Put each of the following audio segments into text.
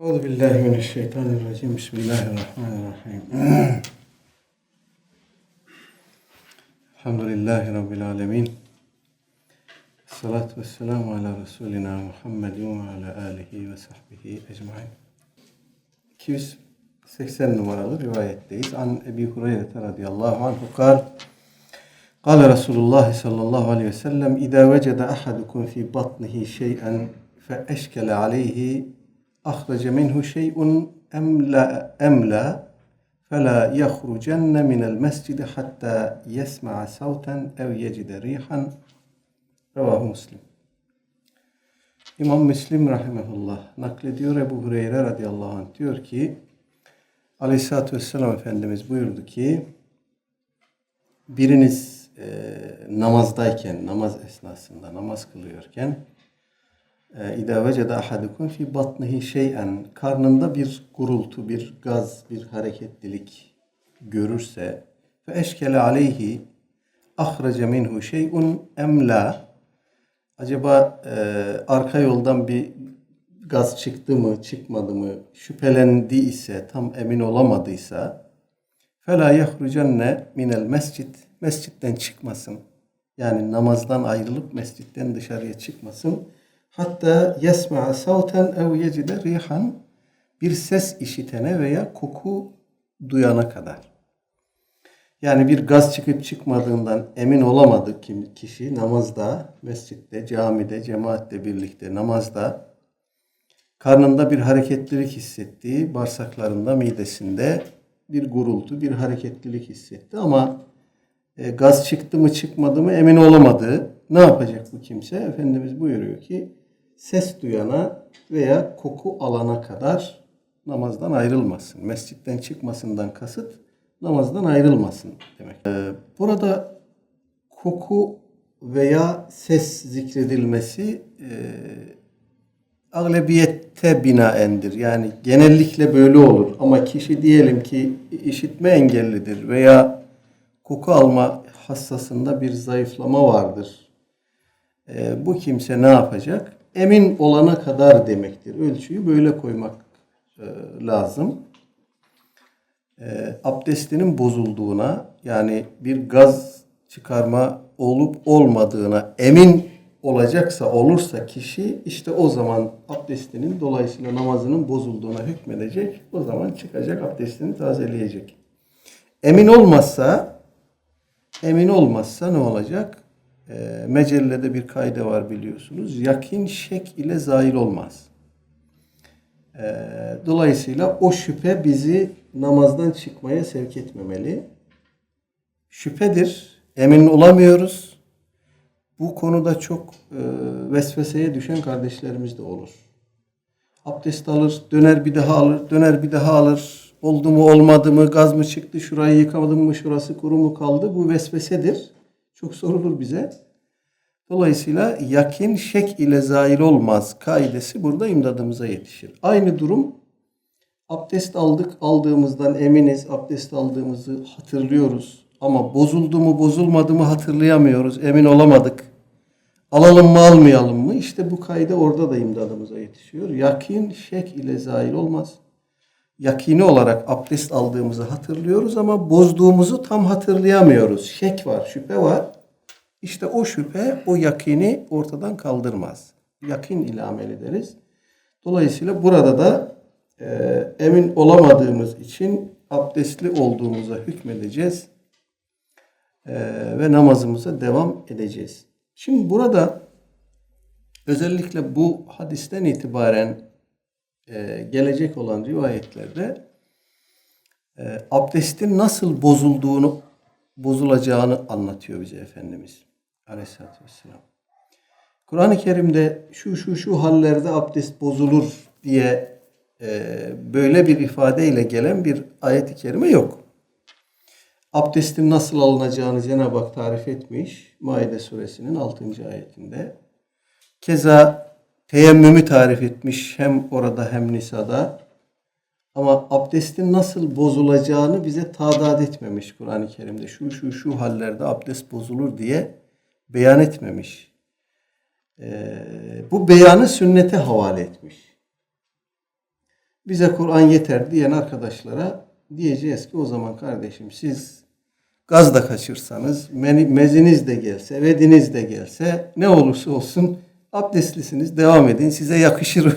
أعوذ بالله من الشيطان الرجيم بسم الله الرحمن الرحيم الحمد لله رب العالمين الصلاة والسلام على رسولنا محمد وعلى آله وصحبه أجمعين 280 numaralı rivayetteyiz. An Ebi Hureyre radıyallahu anhu kal قال رسول الله صلى الله عليه وسلم إذا وجد أحدكم في بطنه شيئا فأشكل عليه ahraca minhu şey'un emla emla fela yahrucenne minel mescidi hatta yesma'a savten ev yecide rihan Revahu Müslim. İmam Müslim rahimehullah naklediyor Ebu Hureyre radıyallahu anh diyor ki Aleyhisselatü Vesselam Efendimiz buyurdu ki biriniz e, namazdayken, namaz esnasında, namaz kılıyorken İdâ vecede ahadukum fi batnihi şey'en karnında bir gurultu, bir gaz, bir hareketlilik görürse eşkele aleyhi ahrece minhu şey'un emla acaba e, arka yoldan bir gaz çıktı mı, çıkmadı mı şüphelendi ise, tam emin olamadıysa fela yahrucenne minel mescid mescitten çıkmasın. Yani namazdan ayrılıp mescitten dışarıya çıkmasın. Hatta yesma'a savten ev yecide rihan bir ses işitene veya koku duyana kadar. Yani bir gaz çıkıp çıkmadığından emin olamadı kim kişi namazda, mescitte, camide, cemaatle birlikte namazda karnında bir hareketlilik hissettiği, bağırsaklarında, midesinde bir gurultu, bir hareketlilik hissetti ama e, gaz çıktı mı çıkmadı mı emin olamadı. Ne yapacak bu kimse? Efendimiz buyuruyor ki ses duyana veya koku alana kadar namazdan ayrılmasın. Mescitten çıkmasından kasıt namazdan ayrılmasın demek. Ee, burada koku veya ses zikredilmesi e, aglebiyette binaendir. Yani genellikle böyle olur. Ama kişi diyelim ki işitme engellidir veya koku alma hassasında bir zayıflama vardır. E, bu kimse ne yapacak? Emin olana kadar demektir. Ölçüyü böyle koymak e, lazım. E, abdestinin bozulduğuna yani bir gaz çıkarma olup olmadığına emin olacaksa olursa kişi işte o zaman abdestinin dolayısıyla namazının bozulduğuna hükmedecek. O zaman çıkacak abdestini tazeleyecek. Emin olmazsa emin olmazsa ne olacak? E, mecellede bir kayda var biliyorsunuz. Yakin şek ile zahil olmaz. E, dolayısıyla o şüphe bizi namazdan çıkmaya sevk etmemeli. Şüphedir. Emin olamıyoruz. Bu konuda çok e, vesveseye düşen kardeşlerimiz de olur. Abdest alır, döner bir daha alır, döner bir daha alır. Oldu mu olmadı mı, gaz mı çıktı, şurayı yıkamadım mı, şurası kuru mu kaldı? Bu vesvesedir. Çok sorulur bize. Dolayısıyla yakin şek ile zahil olmaz kaidesi burada imdadımıza yetişir. Aynı durum abdest aldık, aldığımızdan eminiz, abdest aldığımızı hatırlıyoruz. Ama bozuldu mu, bozulmadı mı hatırlayamıyoruz, emin olamadık. Alalım mı, almayalım mı? İşte bu kaide orada da imdadımıza yetişiyor. Yakin şek ile zahil olmaz. Yakini olarak abdest aldığımızı hatırlıyoruz ama bozduğumuzu tam hatırlayamıyoruz. Şek var, şüphe var. İşte o şüphe o yakini ortadan kaldırmaz. Yakin ile amel ederiz. Dolayısıyla burada da e, emin olamadığımız için abdestli olduğumuza hükmedeceğiz e, ve namazımıza devam edeceğiz. Şimdi burada özellikle bu hadisten itibaren e, gelecek olan rivayetlerde e, abdestin nasıl bozulduğunu bozulacağını anlatıyor bize Efendimiz Aleyhisselatü Vesselam. Kur'an-ı Kerim'de şu şu şu hallerde abdest bozulur diye e, böyle bir ifadeyle gelen bir ayet-i kerime yok. Abdestin nasıl alınacağını Cenab-ı Hak tarif etmiş. Maide suresinin 6. ayetinde. Keza teyemmümü tarif etmiş hem orada hem Nisa'da. Ama abdestin nasıl bozulacağını bize tadat etmemiş Kur'an-ı Kerim'de. Şu şu şu hallerde abdest bozulur diye beyan etmemiş. Ee, bu beyanı sünnete havale etmiş. bize Kur'an yeter diyen arkadaşlara diyeceğiz ki o zaman kardeşim siz gaz da kaçırsanız, meziniz de gelse, vediniz de gelse ne olursa olsun abdestlisiniz devam edin size yakışır.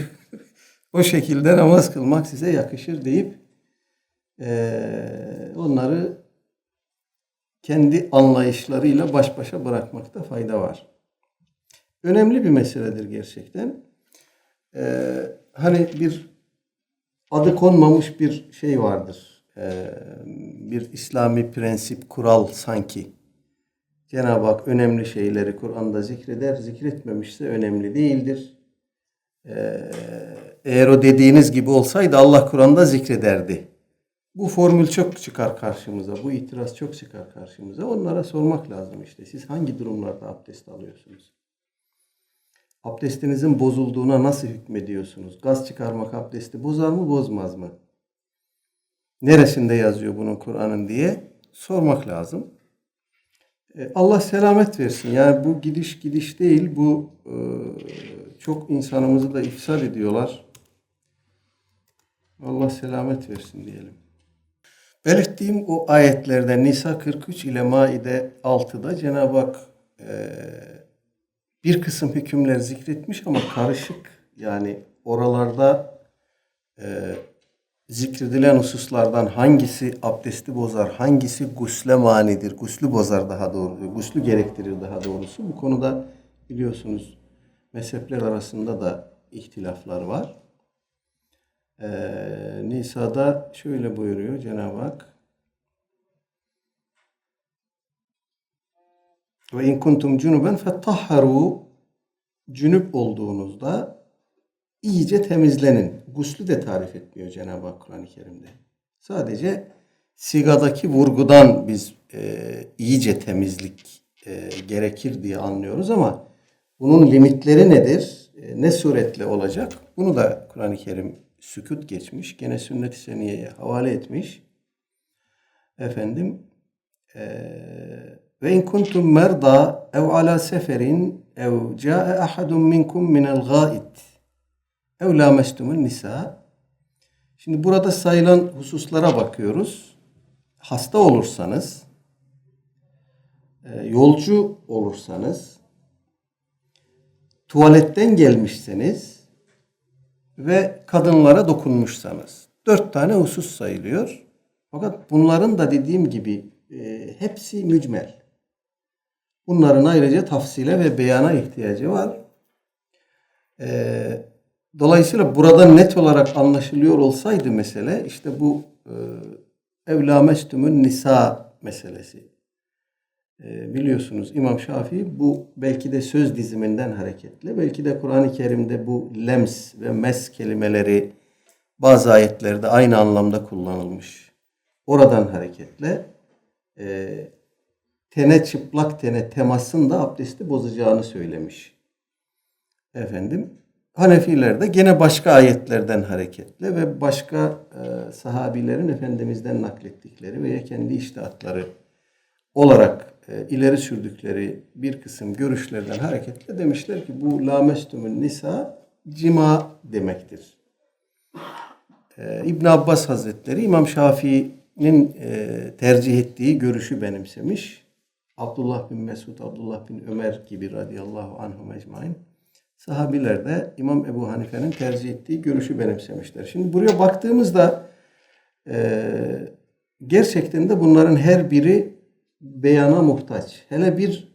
o şekilde namaz kılmak size yakışır deyip eee, onları kendi anlayışlarıyla baş başa bırakmakta fayda var. Önemli bir meseledir gerçekten. Ee, hani bir adı konmamış bir şey vardır. Ee, bir İslami prensip, kural sanki. Cenab-ı Hak önemli şeyleri Kur'an'da zikreder, zikretmemişse önemli değildir. Ee, eğer o dediğiniz gibi olsaydı Allah Kur'an'da zikrederdi. Bu formül çok çıkar karşımıza, bu itiraz çok çıkar karşımıza. Onlara sormak lazım işte. Siz hangi durumlarda abdest alıyorsunuz? Abdestinizin bozulduğuna nasıl hükmediyorsunuz? Gaz çıkarmak abdesti bozar mı, bozmaz mı? Neresinde yazıyor bunun Kur'an'ın diye sormak lazım. E, Allah selamet versin. Yani bu gidiş gidiş değil, bu e, çok insanımızı da ifsad ediyorlar. Allah selamet versin diyelim. Belirttiğim o ayetlerde Nisa 43 ile Maide 6'da Cenab-ı Hak e, bir kısım hükümler zikretmiş ama karışık. Yani oralarda zikredilen hususlardan hangisi abdesti bozar, hangisi gusle manidir, guslü bozar daha doğru, guslü gerektirir daha doğrusu. Bu konuda biliyorsunuz mezhepler arasında da ihtilaflar var. Ee, Nisa'da şöyle buyuruyor Cenab-ı Hak. Ve in kuntum cunuben fettahharu cünüp olduğunuzda iyice temizlenin. Guslü de tarif etmiyor Cenab-ı Hak Kur'an-ı Kerim'de. Sadece sigadaki vurgudan biz e, iyice temizlik e, gerekir diye anlıyoruz ama bunun limitleri nedir? E, ne suretle olacak? Bunu da Kur'an-ı Kerim sükut geçmiş. Gene sünnet-i seniyeye havale etmiş. Efendim eee ve in kuntum merda ev ala seferin ev ca'e ahadun minkum minel gâid ev lamestumun nisa Şimdi burada sayılan hususlara bakıyoruz. Hasta olursanız, e, yolcu olursanız, tuvaletten gelmişseniz ve kadınlara dokunmuşsanız. Dört tane husus sayılıyor. Fakat bunların da dediğim gibi e, hepsi mücmel. Bunların ayrıca tafsile ve beyana ihtiyacı var. E, dolayısıyla burada net olarak anlaşılıyor olsaydı mesele işte bu e, evlamestümün nisa meselesi. E, biliyorsunuz İmam Şafii bu belki de söz diziminden hareketle belki de Kur'an-ı Kerim'de bu lems ve mes kelimeleri bazı ayetlerde aynı anlamda kullanılmış. Oradan hareketle e, tene çıplak tene temasın da abdesti bozacağını söylemiş. Efendim Hanefiler de gene başka ayetlerden hareketle ve başka e, sahabilerin Efendimiz'den naklettikleri veya kendi iştihatları olarak e, ileri sürdükleri bir kısım görüşlerden hareketle demişler ki bu lamestümün nisa cima demektir. E, İbn Abbas Hazretleri İmam Şafii'nin e, tercih ettiği görüşü benimsemiş. Abdullah bin Mesud, Abdullah bin Ömer gibi radıyallahu anhum ecmain. Sahabiler de İmam Ebu Hanife'nin tercih ettiği görüşü benimsemişler. Şimdi buraya baktığımızda e, gerçekten de bunların her biri beyana muhtaç. Hele bir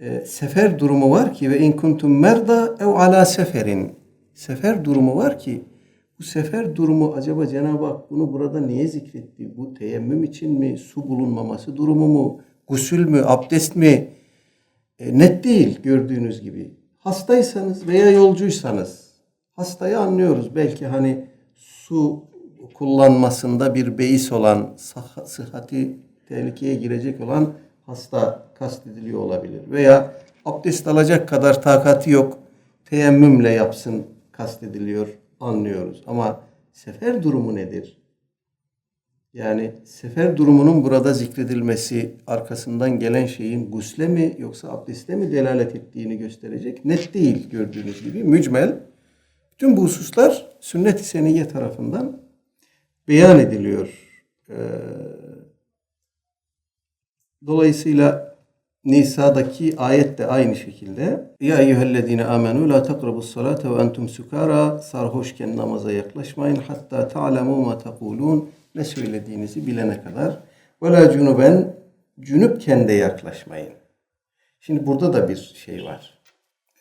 e, sefer durumu var ki ve in kuntum merda ev ala seferin. Sefer durumu var ki bu sefer durumu acaba Cenab-ı Hak bunu burada niye zikretti? Bu teyemmüm için mi? Su bulunmaması durumu mu? Gusül mü? Abdest mi? E, net değil gördüğünüz gibi. Hastaysanız veya yolcuysanız hastayı anlıyoruz. Belki hani su kullanmasında bir beis olan, sah- sıhhati tehlikeye girecek olan hasta kastediliyor olabilir. Veya abdest alacak kadar takati yok, teyemmümle yapsın kastediliyor, anlıyoruz. Ama sefer durumu nedir? Yani sefer durumunun burada zikredilmesi arkasından gelen şeyin gusle mi yoksa abdeste mi delalet ettiğini gösterecek. Net değil gördüğünüz gibi. Mücmel Bütün bu hususlar sünnet-i seniyye tarafından beyan ediliyor. Ee, dolayısıyla Nisa'daki ayet de aynı şekilde. Ya eyyühellezine amenu la takrabus salate ve entum sukara. Sarhoşken namaza yaklaşmayın. Hatta ta'lemu ma tekulun. Ne söylediğinizi bilene kadar. Ve la cunuben. Cünüpken de yaklaşmayın. Şimdi burada da bir şey var.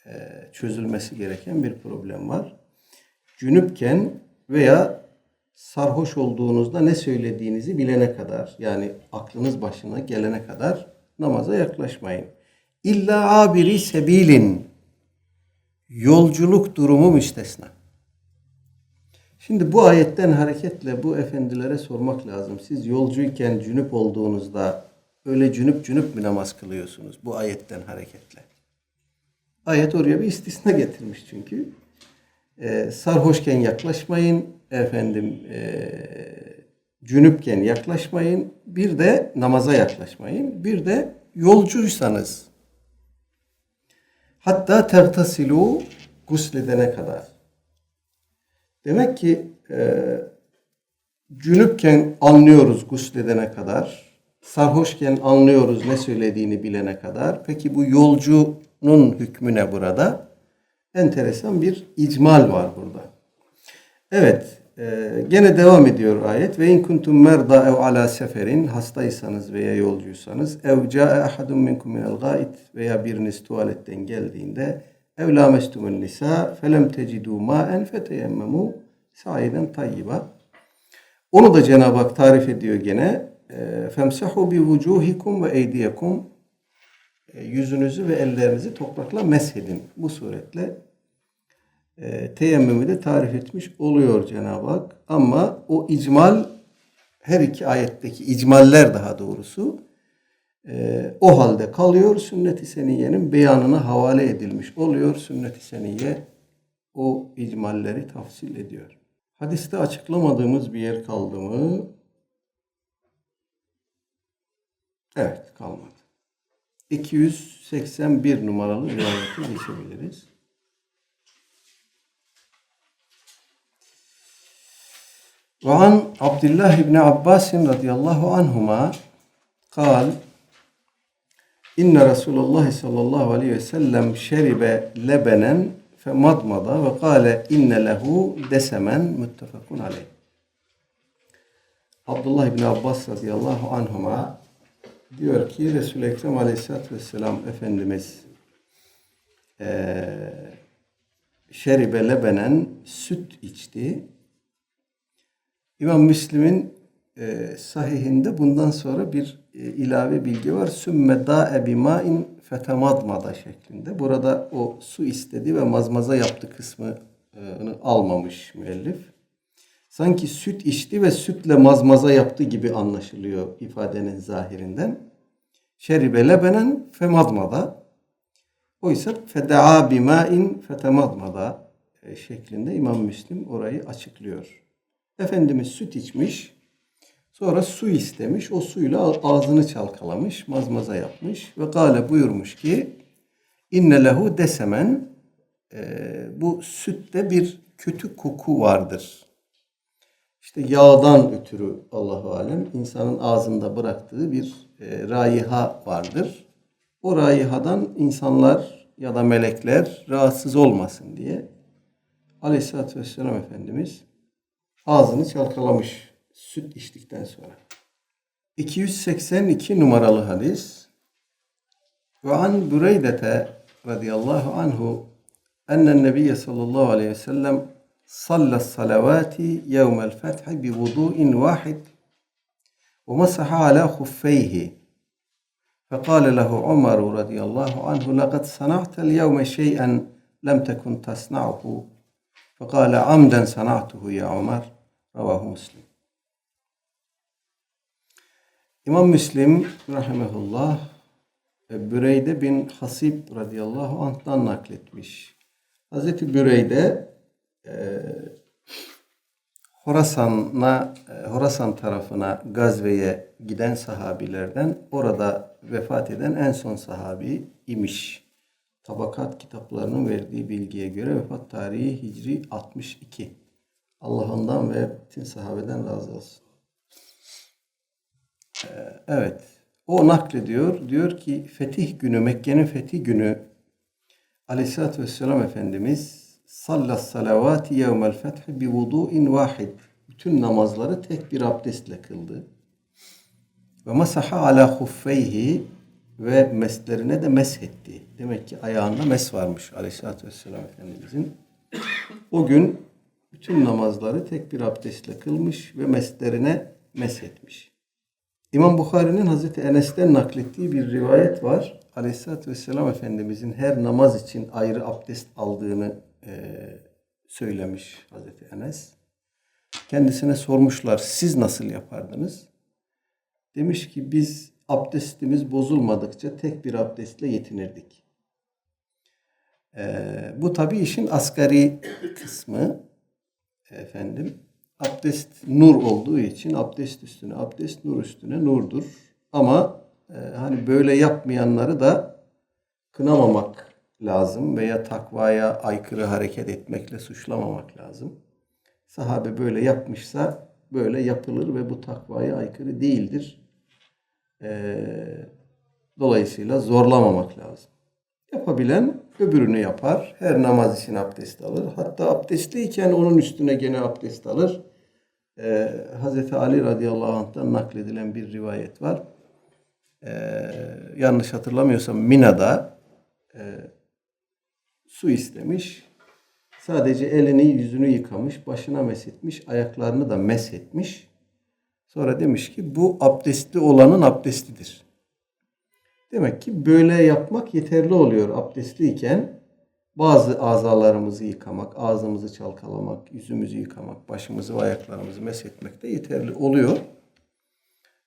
Ee, çözülmesi gereken bir problem var. Cünüpken veya sarhoş olduğunuzda ne söylediğinizi bilene kadar yani aklınız başına gelene kadar namaza yaklaşmayın. İlla abiri sebilin yolculuk durumu müstesna. Şimdi bu ayetten hareketle bu efendilere sormak lazım. Siz yolcuyken cünüp olduğunuzda öyle cünüp cünüp mü namaz kılıyorsunuz bu ayetten hareketle? Ayet oraya bir istisna getirmiş çünkü. Ee, sarhoşken yaklaşmayın, efendim e, cünüpken yaklaşmayın, bir de namaza yaklaşmayın, bir de yolcuysanız hatta tertasilu gusledene kadar. Demek ki e, cünüpken anlıyoruz gusledene kadar, sarhoşken anlıyoruz ne söylediğini bilene kadar. Peki bu yolcunun hükmü ne burada? Enteresan bir icmal var burada. Evet, e, gene devam ediyor ayet. Ve in kuntum merda ev ala seferin hastaysanız veya yolcuysanız ev ca'e ahadun minkum minel gait veya biriniz tuvaletten geldiğinde ev lamestumun nisa felem tecidu ma'en feteyemmemu sa'iden tayyiba. Onu da Cenab-ı Hak tarif ediyor gene. E, Femsahu bi vucuhikum ve eydiyekum E, yüzünüzü ve ellerinizi toprakla meshedin. Bu suretle e, teyemmümü de tarif etmiş oluyor Cenab-ı Hak. Ama o icmal her iki ayetteki icmaller daha doğrusu e, o halde kalıyor. Sünnet-i Seniyye'nin beyanına havale edilmiş oluyor. Sünnet-i Seniyye o icmalleri tafsil ediyor. Hadiste açıklamadığımız bir yer kaldı mı? Evet kalmadı. 281 numaralı rivayete geçebiliriz. Ve an Abdullah İbni Abbas radıyallahu anhuma kal İnne Resulullah sallallahu aleyhi ve sellem şeribe lebenen femadmada ve kâle inne lehu desemen müttefakun aleyh. Abdullah İbni Abbas radıyallahu anhuma diyor ki Resul-i Ekrem aleyhissalatü vesselam Efendimiz e, şeribe lebenen süt içti İmam Müslim'in e, sahihinde bundan sonra bir e, ilave bilgi var. Sümme da'e bima'in fetemadmada şeklinde. Burada o su istedi ve mazmaza yaptı kısmını almamış müellif. Sanki süt içti ve sütle mazmaza yaptı gibi anlaşılıyor ifadenin zahirinden. Şeribe lebenen femadmada. Oysa feda'a bima'in fetemadmada e, şeklinde İmam Müslim orayı açıklıyor. Efendimiz süt içmiş. Sonra su istemiş. O suyla ağzını çalkalamış. Mazmaza yapmış. Ve gale buyurmuş ki inne lehu desemen e, bu sütte bir kötü koku vardır. İşte yağdan ötürü Allahu alem insanın ağzında bıraktığı bir e, raiha vardır. O raihadan insanlar ya da melekler rahatsız olmasın diye Aleyhisselatü Vesselam Efendimiz ağzını çalkalamış süt içtikten sonra. 282 numaralı hadis. Ve an Büreydete radıyallahu anhu ennen nebiye sallallahu aleyhi ve sellem salla salavati yevmel fethi bi vudu'in vahid ve masaha ala huffeyhi فقال له عمر رضي الله عنه لقد صنعت اليوم شيئا لم تكن تصنعه فقال عمدا صنعته يا عمر Ravahu Müslim. İmam Müslim rahimehullah Büreyde bin Hasib radıyallahu anh'tan nakletmiş. Hazreti Büreyde e, Horasan'a e, Horasan tarafına gazveye giden sahabilerden orada vefat eden en son sahabi imiş. Tabakat kitaplarının verdiği bilgiye göre vefat tarihi Hicri 62. Allah ondan ve bütün sahabeden razı olsun. Ee, evet. O naklediyor. Diyor ki fetih günü, Mekke'nin fetih günü Aleyhisselatü Vesselam Efendimiz sallas salavati yevmel fethi bi vudu'in vahid. Bütün namazları tek bir abdestle kıldı. Ve masaha ala huffeyhi ve meslerine de meshetti. Demek ki ayağında mes varmış Aleyhisselatü Vesselam Efendimizin. O gün bütün namazları tek bir abdestle kılmış ve meslerine meshetmiş. İmam Bukhari'nin Hazreti Enes'ten naklettiği bir rivayet var. Aleyhisselatü Vesselam Efendimizin her namaz için ayrı abdest aldığını e, söylemiş Hazreti Enes. Kendisine sormuşlar siz nasıl yapardınız? Demiş ki biz abdestimiz bozulmadıkça tek bir abdestle yetinirdik. Ee, bu tabi işin asgari kısmı efendim. Abdest nur olduğu için abdest üstüne abdest nur üstüne nurdur. Ama e, hani böyle yapmayanları da kınamamak lazım veya takvaya aykırı hareket etmekle suçlamamak lazım. Sahabe böyle yapmışsa böyle yapılır ve bu takvaya aykırı değildir. Ee, dolayısıyla zorlamamak lazım. Yapabilen öbürünü yapar. Her namaz için abdest alır. Hatta abdestliyken onun üstüne gene abdest alır. Ee, Hz. Ali radıyallahu anh'tan nakledilen bir rivayet var. Ee, yanlış hatırlamıyorsam Mina'da e, su istemiş. Sadece elini yüzünü yıkamış, başına meshetmiş, ayaklarını da meshetmiş. Sonra demiş ki bu abdestli olanın abdestidir. Demek ki böyle yapmak yeterli oluyor abdestliyken. Bazı azalarımızı yıkamak, ağzımızı çalkalamak, yüzümüzü yıkamak, başımızı ve ayaklarımızı meshetmek de yeterli oluyor.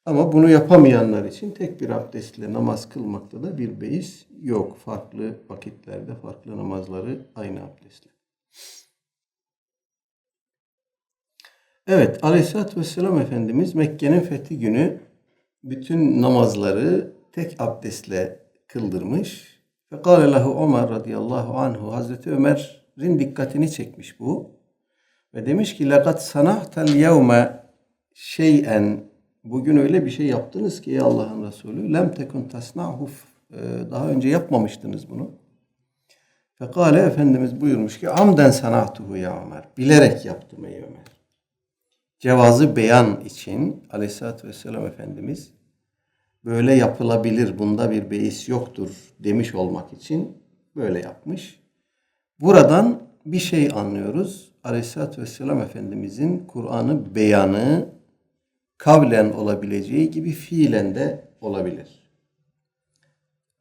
Ama bunu yapamayanlar için tek bir abdestle namaz kılmakta da bir beis yok. Farklı vakitlerde farklı namazları aynı abdestle. Evet, Aleyhisselatü Vesselam Efendimiz Mekke'nin fethi günü bütün namazları tek abdestle kıldırmış. ve Fekale lehu Ömer radıyallahu anhu Hazreti Ömer'in dikkatini çekmiş bu. Ve demiş ki lekat sanahtel yevme şeyen bugün öyle bir şey yaptınız ki ey Allah'ın Resulü lem tekun tasnahu ee, daha önce yapmamıştınız bunu. Fekale Efendimiz buyurmuş ki amden sanatuhu ya Ömer. Bilerek yaptım ey Ömer. Cevazı beyan için aleyhissalatü vesselam Efendimiz böyle yapılabilir bunda bir beis yoktur demiş olmak için böyle yapmış. Buradan bir şey anlıyoruz. Aleyhissalatü vesselam Efendimizin Kur'an'ı beyanı kavlen olabileceği gibi fiilen de olabilir.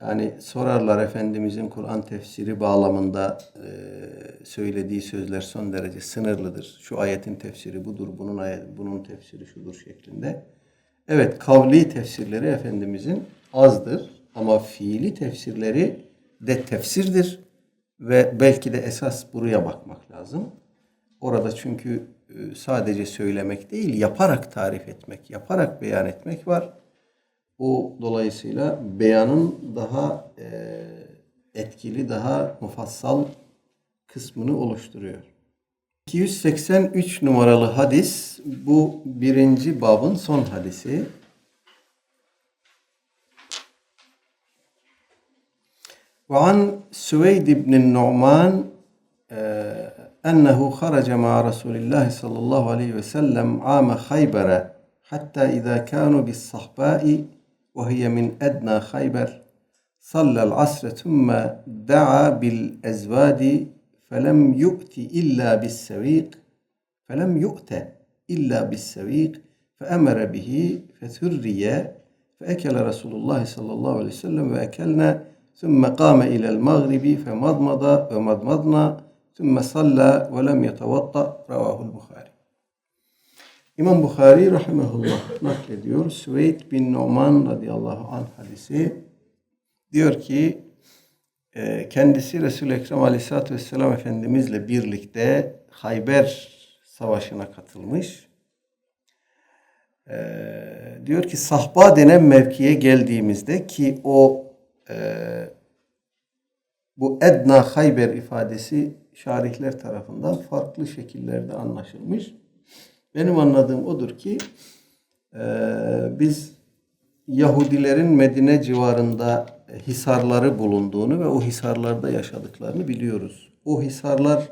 Yani sorarlar Efendimizin Kur'an tefsiri bağlamında e, söylediği sözler son derece sınırlıdır. Şu ayetin tefsiri budur, bunun ayet, bunun tefsiri şudur şeklinde. Evet, kavli tefsirleri Efendimizin azdır ama fiili tefsirleri de tefsirdir ve belki de esas buraya bakmak lazım. Orada çünkü e, sadece söylemek değil, yaparak tarif etmek, yaparak beyan etmek var. O dolayısıyla beyanın daha e, etkili, daha mufassal kısmını oluşturuyor. 283 numaralı hadis bu birinci babın son hadisi. وعن سويد بن النعمان أنه خرج مع رسول الله صلى الله عليه وسلم عام خيبر حتى إذا كانوا بالصحباء وهي من أدنى خيبر صلى العصر ثم دعا بالأزواد فلم يؤت إلا بالسويق فلم يؤت إلا بالسويق فأمر به فثري فأكل رسول الله صلى الله عليه وسلم وأكلنا ثم قام إلى المغرب فمضمض ومضمضنا ثم صلى ولم يتوضأ رواه البخاري İmam Bukhari rahimahullah naklediyor. Süveyd bin Numan radıyallahu anh hadisi diyor ki e, kendisi Resul-i Ekrem aleyhissalatü vesselam Efendimizle birlikte Hayber savaşına katılmış. E, diyor ki sahba denen mevkiye geldiğimizde ki o e, bu Edna Hayber ifadesi şarihler tarafından farklı şekillerde anlaşılmış. Benim anladığım odur ki e, biz Yahudilerin Medine civarında hisarları bulunduğunu ve o hisarlarda yaşadıklarını biliyoruz. O hisarlar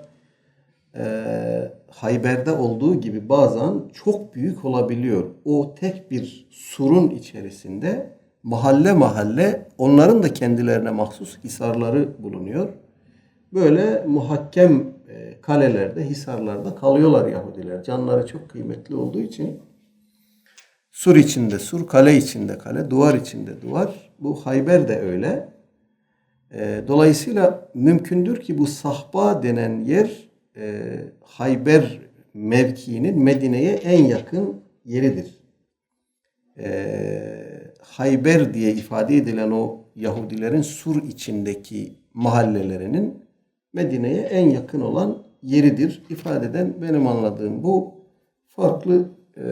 e, Hayber'de olduğu gibi bazen çok büyük olabiliyor. O tek bir surun içerisinde mahalle mahalle onların da kendilerine mahsus hisarları bulunuyor. Böyle muhakkem e, kalelerde, hisarlarda kalıyorlar Yahudiler. Canları çok kıymetli olduğu için sur içinde sur, kale içinde kale, duvar içinde duvar. Bu Hayber de öyle. E, dolayısıyla mümkündür ki bu sahba denen yer e, Hayber mevkiinin Medine'ye en yakın yeridir. E, Hayber diye ifade edilen o Yahudilerin sur içindeki mahallelerinin Medine'ye en yakın olan yeridir. ifade eden benim anladığım bu farklı e,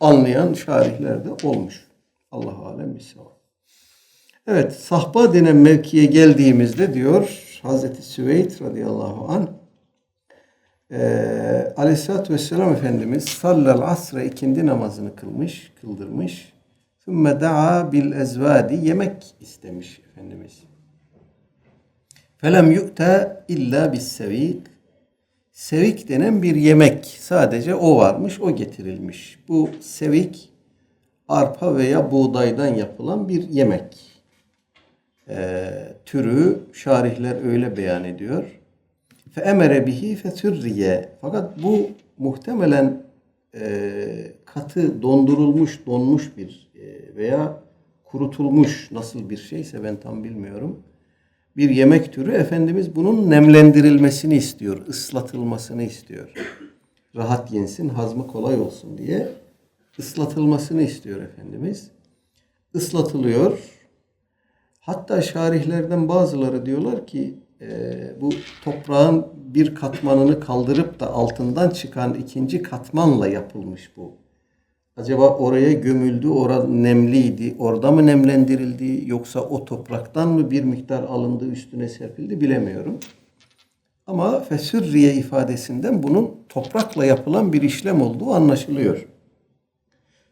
anlayan şarihlerde olmuş. Allah alem bisavab. Evet, sahba denen mevkiye geldiğimizde diyor Hazreti Süveyd radıyallahu anh e, Aleyhisselatü Vesselam Efendimiz sallal asre ikindi namazını kılmış, kıldırmış. Sümme da'a bil ezvadi yemek istemiş Efendimiz. Felem yu'te illa bis sevik. Sevik denen bir yemek. Sadece o varmış, o getirilmiş. Bu sevik arpa veya buğdaydan yapılan bir yemek. Ee, türü şarihler öyle beyan ediyor. Fe emere bihi fetürriye. Fakat bu muhtemelen e, katı dondurulmuş, donmuş bir e, veya kurutulmuş nasıl bir şeyse ben tam bilmiyorum. Bir yemek türü Efendimiz bunun nemlendirilmesini istiyor, ıslatılmasını istiyor. Rahat yensin, hazmı kolay olsun diye ıslatılmasını istiyor Efendimiz. Islatılıyor. Hatta şarihlerden bazıları diyorlar ki e, bu toprağın bir katmanını kaldırıp da altından çıkan ikinci katmanla yapılmış bu. Acaba oraya gömüldü, orada nemliydi, orada mı nemlendirildi yoksa o topraktan mı bir miktar alındı üstüne serpildi bilemiyorum. Ama fesürriye ifadesinden bunun toprakla yapılan bir işlem olduğu anlaşılıyor.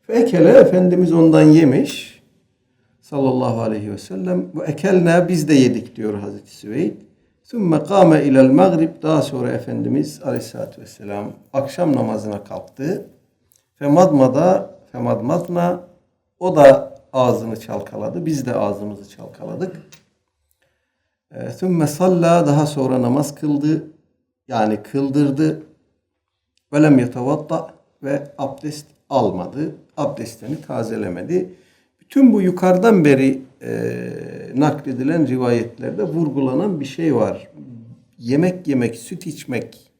Fekele Efendimiz ondan yemiş sallallahu aleyhi ve sellem ve ekelna biz de yedik diyor Hazreti Süveyd. Sümme kâme ilel mağrib daha sonra Efendimiz aleyhissalatü vesselam akşam namazına kalktı. Femadmada femadmadna o da ağzını çalkaladı. Biz de ağzımızı çalkaladık. E, Sümme salla daha sonra namaz kıldı. Yani kıldırdı. Velem yetevadda ve abdest almadı. Abdestini tazelemedi. Bütün bu yukarıdan beri e, nakledilen rivayetlerde vurgulanan bir şey var. Yemek yemek, süt içmek,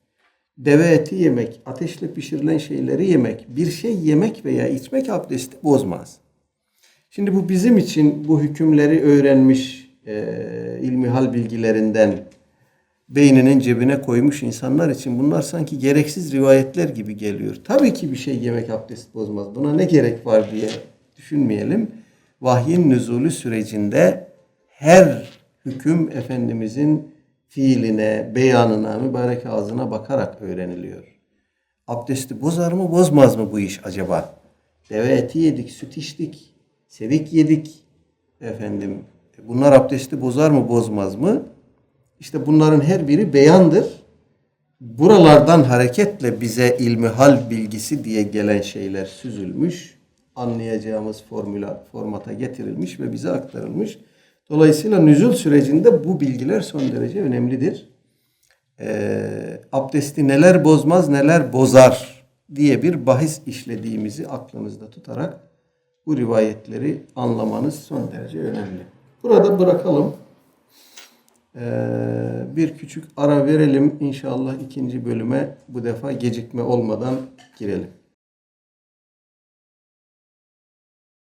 deve eti yemek, ateşle pişirilen şeyleri yemek, bir şey yemek veya içmek abdesti bozmaz. Şimdi bu bizim için bu hükümleri öğrenmiş e, ilmihal bilgilerinden beyninin cebine koymuş insanlar için bunlar sanki gereksiz rivayetler gibi geliyor. Tabii ki bir şey yemek abdest bozmaz. Buna ne gerek var diye düşünmeyelim. Vahyin nüzulü sürecinde her hüküm Efendimizin fiiline, beyanına, mübarek ağzına bakarak öğreniliyor. Abdesti bozar mı, bozmaz mı bu iş acaba? Deve eti yedik, süt içtik, sevik yedik. Efendim, bunlar abdesti bozar mı, bozmaz mı? İşte bunların her biri beyandır. Buralardan hareketle bize ilmihal bilgisi diye gelen şeyler süzülmüş, anlayacağımız formüla, formata getirilmiş ve bize aktarılmış. Dolayısıyla nüzul sürecinde bu bilgiler son derece önemlidir. Ee, abdesti neler bozmaz neler bozar diye bir bahis işlediğimizi aklınızda tutarak bu rivayetleri anlamanız son derece önemli. Burada bırakalım. Ee, bir küçük ara verelim. İnşallah ikinci bölüme bu defa gecikme olmadan girelim.